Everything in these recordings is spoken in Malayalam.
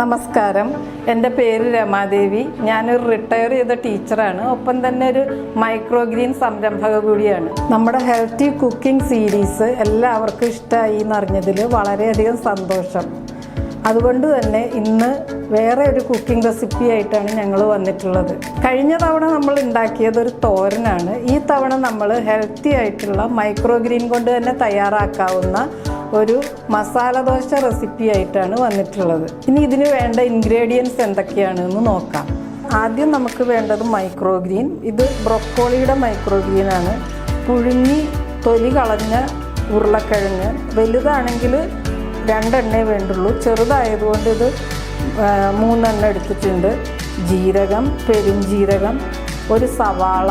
നമസ്കാരം. എന്റെ പേര് രമാദേവി. ഞാനൊരു റിട്ടയർ ചെയ്ത ടീച്ചറാണ്. ഒപ്പം തന്നെ ഒരു മൈക്രോ ഗ്രീൻ സംരംഭക കൂടിയാണ്. നമ്മുടെ ഹെൽത്തി കുക്കിംഗ് സീരീസ് എല്ലാവർക്കും ഇഷ്ടമായി എന്നറിഞ്ഞതിൽ വളരെയധികം സന്തോഷം. അതുകൊണ്ട് തന്നെ ഇന്ന് വേറെ ഒരു കുക്കിംഗ് റെസിപ്പി ആയിട്ടാണ് ഞങ്ങൾ വന്നിട്ടുള്ളത്. കഴിഞ്ഞ തവണ നമ്മൾ ഉണ്ടാക്കിയത് ഒരു തോരനാണ്. ഈ തവണ നമ്മൾ ഹെൽത്തി ആയിട്ടുള്ള മൈക്രോ ഗ്രീൻ കൊണ്ട് തന്നെ തയ്യാറാക്കാവുന്ന ഒരു മസാല ദോശ റെസിപ്പി ആയിട്ടാണ് വന്നിട്ടുള്ളത്. ഇനി ഇതിന് വേണ്ട ഇൻഗ്രീഡിയൻസ് എന്തൊക്കെയാണെന്ന് നോക്കാം. ആദ്യം നമുക്ക് വേണ്ടത് മൈക്രോ ഗ്രീൻ ഇത് ബ്രൊക്കോളിയുടെ മൈക്രോ ആണ്. പുഴുങ്ങി തൊലി കളഞ്ഞ ഉരുളക്കിഴങ്ങ്. വലുതാണെങ്കിൽ രണ്ടെണ്ണേ വേണ്ടുള്ളൂ. ചെറുതായതുകൊണ്ട് ഇത് മൂന്നെണ്ണം എടുത്തിട്ടുണ്ട്. ജീരകം പെരുംജീരകം ഒരു സവാള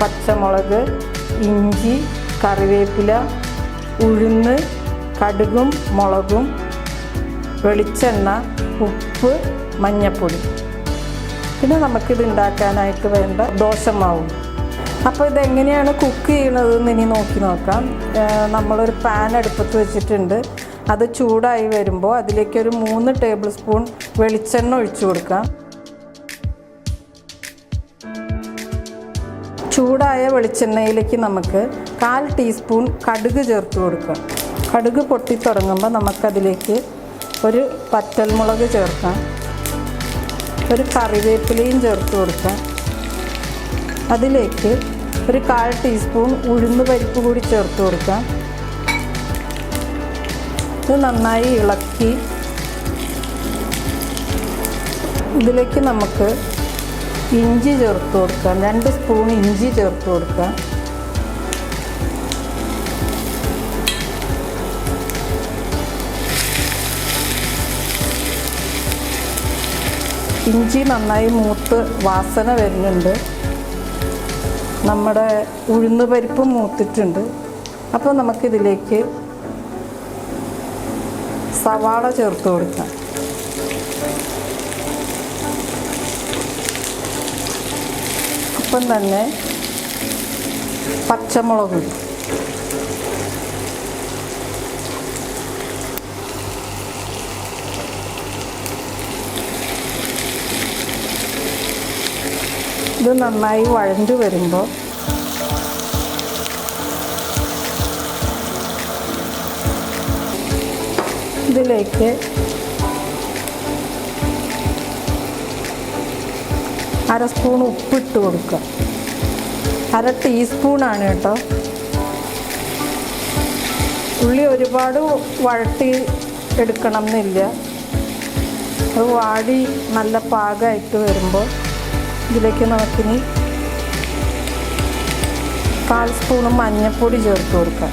പച്ചമുളക് ഇഞ്ചി കറിവേപ്പില ഉഴുന്ന് കടുകും മുളകും വെളിച്ചെണ്ണ ഉപ്പ് മഞ്ഞൾപ്പൊടി പിന്നെ നമുക്കിത് ഉണ്ടാക്കാനായിട്ട് വേണ്ട ദോശമാവും. അപ്പോൾ ഇതെങ്ങനെയാണ് കുക്ക് ചെയ്യണതെന്ന് ഇനി നോക്കി നോക്കാം. നമ്മളൊരു പാൻ അടുപ്പത്ത് വെച്ചിട്ടുണ്ട്. അത് ചൂടായി വരുമ്പോൾ അതിലേക്ക് ഒരു മൂന്ന് ടേബിൾ സ്പൂൺ വെളിച്ചെണ്ണ ഒഴിച്ചു കൊടുക്കാം. ചൂടായ വെളിച്ചെണ്ണയിലേക്ക് നമുക്ക് കാൽ ടീസ്പൂൺ കടുക് ചേർത്ത് കൊടുക്കാം കടുക് പൊട്ടി തുടങ്ങുമ്പോൾ നമുക്കതിലേക്ക് ഒരു പറ്റൽമുളക് ചേർക്കാം. ഒരു കറിവേപ്പിലയും ചേർത്ത് കൊടുക്കാം. അതിലേക്ക് ഒരു കാൽ ടീസ്പൂൺ ഉഴുന്ന് പരിപ്പ് കൂടി ചേർത്ത് കൊടുക്കാം. ഇത് നന്നായി ഇളക്കി ഇതിലേക്ക് നമുക്ക് ഇഞ്ചി ചേർത്ത് കൊടുക്കാം രണ്ട് സ്പൂൺ ഇഞ്ചി ചേർത്ത് കൊടുക്കാം ഇഞ്ചി നന്നായി മൂത്ത് വാസന വരുന്നുണ്ട്. നമ്മുടെ ഉഴുന്ന് പരിപ്പും മൂത്തിട്ടുണ്ട്. അപ്പോൾ നമുക്കിതിലേക്ക് സവാള ചേർത്ത് കൊടുക്കാം. ഒപ്പം തന്നെ പച്ചമുളക്. ഇത് നന്നായി വഴഞ്ഞു വരുമ്പോൾ ഇതിലേക്ക് അര സ്പൂൺ ഉപ്പിട്ട് കൊടുക്കുക. അര ടീസ്പൂണാണ് കേട്ടോ. ഉള്ളി ഒരുപാട് വഴട്ടി എടുക്കണം എന്നില്ല അത് വാടി നല്ല പാകമായിട്ട് വരുമ്പോൾ ഇതിലേക്ക് നമുക്കിനി കാൽ സ്പൂണ് മഞ്ഞൾപ്പൊടി ചേർത്ത് കൊടുക്കാം.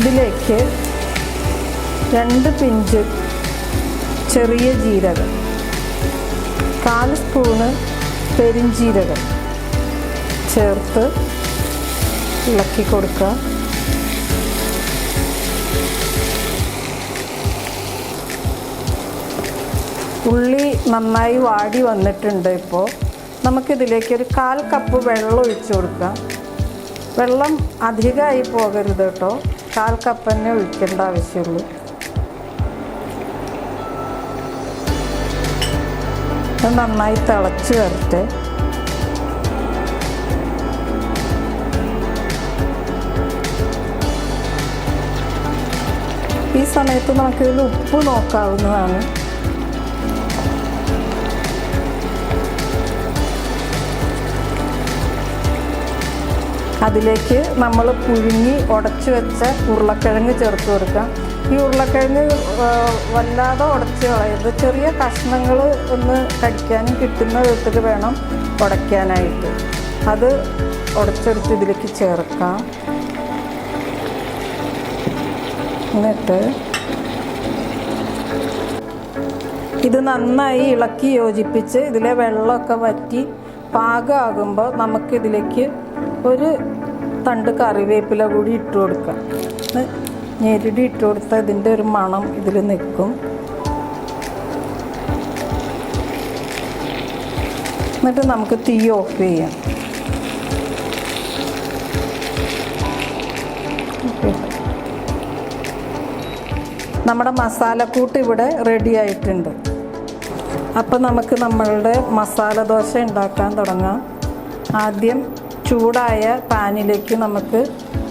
ഇതിലേക്ക് രണ്ട് പിഞ്ച് ചെറിയ ജീരകം കാൽ സ്പൂണ് പെരിഞ്ജീരകം ചേർത്ത് ഇളക്കി കൊടുക്കുക. ഉള്ളി നന്നായി വാടി വന്നിട്ടുണ്ട് ഇപ്പോൾ. നമുക്കിതിലേക്ക് ഒരു കാൽ കപ്പ് വെള്ളം ഒഴിച്ചു കൊടുക്കാം വെള്ളം അധികമായി പോകരുത് കേട്ടോ. കാൽ കപ്പ് തന്നെ ഒഴിക്കേണ്ട ആവശ്യമുള്ളൂ നന്നായി തിളച്ച് വരട്ടെ. ഈ സമയത്ത് നമുക്കിതിൽ ഉപ്പ് നോക്കാവുന്നതാണ്. അതിലേക്ക് നമ്മൾ പുഴുങ്ങി ഉടച്ച് വെച്ച ഉരുളക്കിഴങ്ങ് ചേർത്ത് കൊടുക്കാം ഈ ഉരുളക്കിഴങ്ങ് വല്ലാതെ ഉടച്ച് കളയരുത്. ചെറിയ കഷ്ണങ്ങൾ ഒന്ന് കടിക്കാനും കിട്ടുന്ന വിധത്തിൽ വേണം ഉടയ്ക്കാനായിട്ട്. അത് ഉടച്ചെടുത്ത് ഇതിലേക്ക് ചേർക്കാം. എന്നിട്ട് ഇത് നന്നായി ഇളക്കി യോജിപ്പിച്ച് ഇതിലെ വെള്ളമൊക്കെ വറ്റി പാകമാകുമ്പോൾ നമുക്കിതിലേക്ക് ഒരു തണ്ട് കറിവേപ്പില കൂടി ഇട്ട് കൊടുക്കാം. ഞെരുടി ഇട്ട് കൊടുത്താൽ ഇതിന്റെ ഒരു മണം ഇതിൽ നിൽക്കും. എന്നിട്ട് നമുക്ക് തീ ഓഫ് ചെയ്യാം. നമ്മുടെ മസാലക്കൂട്ട് ഇവിടെ റെഡി ആയിട്ടുണ്ട്. അപ്പം നമുക്ക് നമ്മളുടെ മസാല ദോശ ഉണ്ടാക്കാൻ തുടങ്ങാം. ആദ്യം ചൂടായ പാനിലേക്ക് നമുക്ക്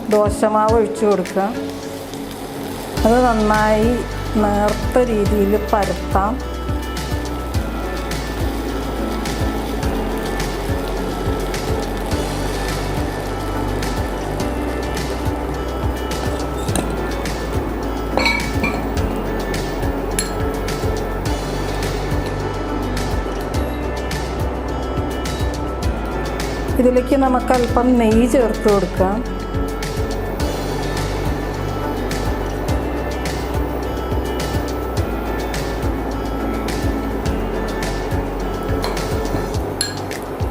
ദോശമാവ് ഒഴിച്ചു കൊടുക്കാം അത് നന്നായി നേർത്ത രീതിയിൽ പരത്താം. ഇതിലേക്ക് നമുക്ക് അല്പം നെയ്യ് ചേർത്ത് കൊടുക്കാം.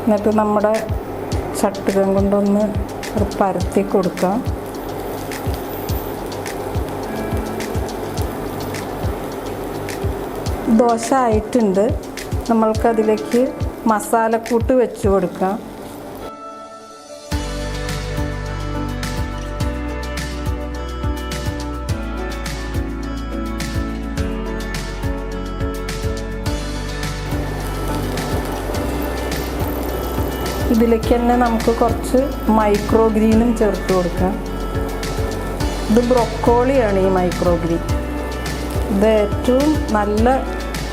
എന്നിട്ട് നമ്മുടെ ചട്ടുകം കൊണ്ടൊന്ന് പരത്തി കൊടുക്കാം. ദോശ ആയിട്ടുണ്ട്. നമ്മൾക്കതിലേക്ക് മസാലക്കൂട്ട് വെച്ച് കൊടുക്കാം. ഇതിലേക്ക് തന്നെ നമുക്ക് കുറച്ച് മൈക്രോ ഗ്രീനും ചേർത്ത് കൊടുക്കാം. ഇത് ബ്രൊക്കോളിയാണ് ഈ മൈക്രോ ഗ്രീൻ ഇത് ഏറ്റവും നല്ല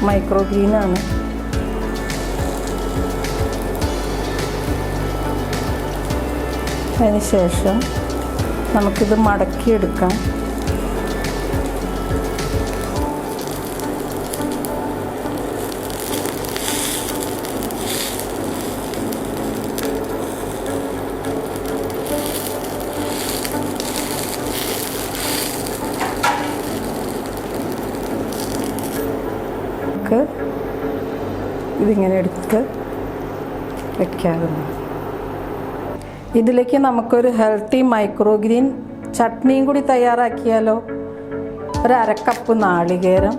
മൈക്രോ ഗ്രീനാണ് അതിന് ശേഷം നമുക്കിത് മടക്കിയെടുക്കാം. ഇതിങ്ങനെ എടുത്ത് വയ്ക്കാറുണ്ട് ഇതിലേക്ക് നമുക്കൊരു ഹെൽത്തി മൈക്രോഗ്രീൻ ചട്നിയും കൂടി തയ്യാറാക്കിയാലോ? ഒരു അരക്കപ്പ് നാളികേരം.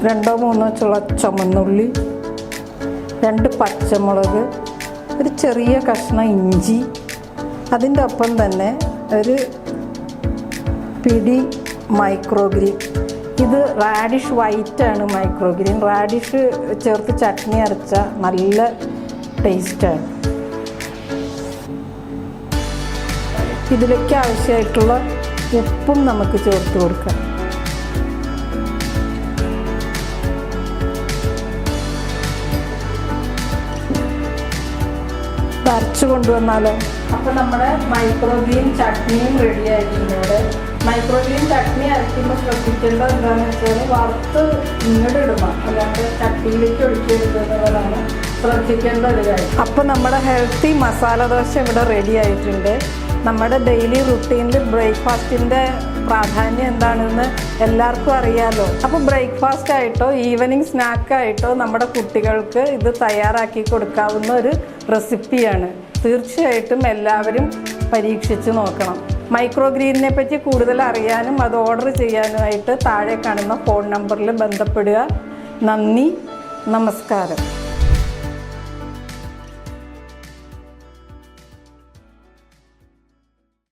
രണ്ടോ മൂന്നോ ചുള ചുമന്നുള്ളി. രണ്ട് പച്ചമുളക്. ഒരു ചെറിയ കഷ്ണം ഇഞ്ചി. അതിന്റെ ഒപ്പം തന്നെ ഒരു പിടി മൈക്രോഗ്രീൻ ഇത് റാഡിഷ് വൈറ്റ് ആണ് മൈക്രോ ഗ്രീൻ റാഡിഷ് ചേർത്ത് ചട്നി അരച്ച നല്ല ടേസ്റ്റാണ് ഇതിലേക്ക് ആവശ്യമായിട്ടുള്ള ഉപ്പും നമുക്ക് ചേർത്ത് കൊടുക്കാം. അരച്ചു കൊണ്ടുവന്നാലോ? അപ്പോൾ നമ്മുടെ മൈക്രോ ഗ്രീൻ ചട്നിയും റെഡി മൈക്രോഗ്രീൻ ചട്നി അരയ്ക്കുമ്പോൾ ശ്രദ്ധിക്കേണ്ടത് എന്താണെന്ന് വെച്ചാൽ വറുത്ത് ഇങ്ങോട്ട്. ഇടുമ്പോൾ അല്ലാണ്ട് ചട്ടിയിലേക്ക് ഒഴിക്കരുത് എന്നുള്ളതാണ് ശ്രദ്ധിക്കേണ്ട ഒരു കാര്യം. അപ്പോൾ നമ്മുടെ ഹെൽത്തി മസാല ദോശ ഇവിടെ റെഡി ആയിട്ടുണ്ട്. നമ്മുടെ ഡെയിലി റുട്ടീനിൽ ബ്രേക്ക്ഫാസ്റ്റിന്റെ പ്രാധാന്യം എന്താണെന്ന് എല്ലാവർക്കും അറിയാലോ. അപ്പോൾ ബ്രേക്ക്ഫാസ്റ്റ് ആയിട്ടോ ഈവനിങ് സ്നാക്കായിട്ടോ നമ്മുടെ കുട്ടികൾക്ക് ഇത് തയ്യാറാക്കി കൊടുക്കാവുന്ന ഒരു റെസിപ്പിയാണ് തീർച്ചയായിട്ടും എല്ലാവരും പരീക്ഷിച്ച് നോക്കണം. മൈക്രോ ഗ്രീനിനെ പറ്റി കൂടുതൽ അറിയാനും അത് ഓർഡർ ചെയ്യാനുമായിട്ട് താഴെ കാണുന്ന ഫോൺ നമ്പറിൽ ബന്ധപ്പെടുക. നന്ദി. നമസ്കാരം.